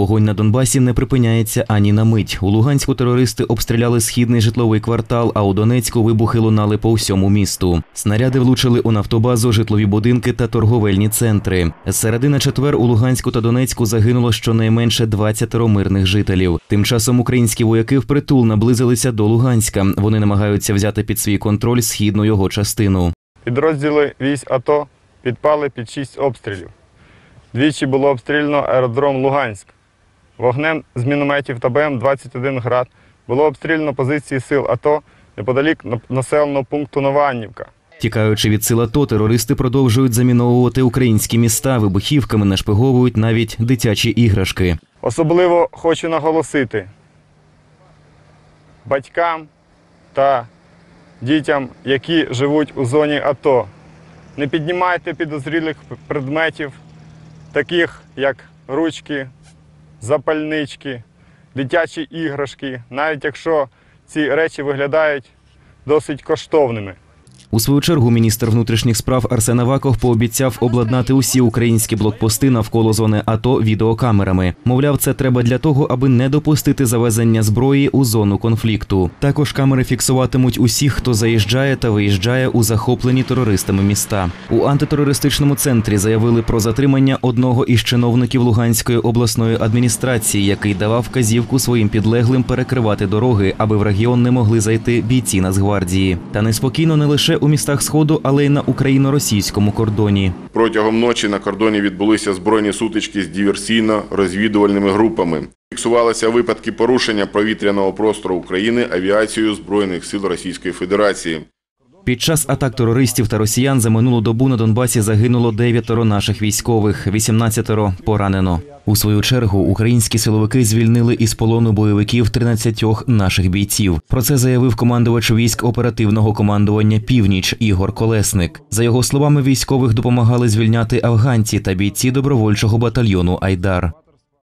Вогонь на Донбасі не припиняється ані на мить. У Луганську терористи обстріляли східний житловий квартал, а у Донецьку вибухи лунали по всьому місту. Снаряди влучили у нафтобазу, житлові будинки та торговельні центри. З середи на четвер у Луганську та Донецьку загинуло щонайменше 20 мирних жителів. Тим часом українські вояки впритул наблизилися до Луганська. Вони намагаються взяти під свій контроль східну його частину. Підрозділи військ АТО підпали під шість обстрілів. Двічі було обстріляно аеродром Луганськ. Вогнем з мінометів та БМ-21 «Град» було обстріляно позиції сил АТО неподалік населеного пункту Новоаннівка. Тікаючи від сил АТО, терористи продовжують заміновувати українські міста, вибухівками нашпиговують навіть дитячі іграшки. Особливо хочу наголосити батькам та дітям, які живуть у зоні АТО. Не піднімайте підозрілих предметів, таких як ручки, запальнички, дитячі іграшки, навіть якщо ці речі виглядають досить коштовними. У свою чергу міністр внутрішніх справ Арсен Аваков пообіцяв обладнати усі українські блокпости навколо зони АТО відеокамерами. Мовляв, це треба для того, аби не допустити завезення зброї у зону конфлікту. Також камери фіксуватимуть усіх, хто заїжджає та виїжджає у захоплені терористами міста. У антитерористичному центрі заявили про затримання одного із чиновників Луганської обласної адміністрації, який давав вказівку своїм підлеглим перекривати дороги, аби в регіон не могли зайти бійці Нацгвардії. Та неспокійно не лише у містах Сходу, але й на україно-російському кордоні. Протягом ночі на кордоні відбулися збройні сутички з диверсійно-розвідувальними групами. Фіксувалися випадки порушення повітряного простору України авіацією Збройних сил Російської Федерації. Під час атак терористів та росіян за минулу добу на Донбасі загинуло дев'ятеро наших військових, 18 поранено. У свою чергу українські силовики звільнили із полону бойовиків 13 наших бійців. Про це заявив командувач військ оперативного командування Північ Ігор Колесник. За його словами, військових допомагали звільняти афганці та бійці добровольчого батальйону Айдар.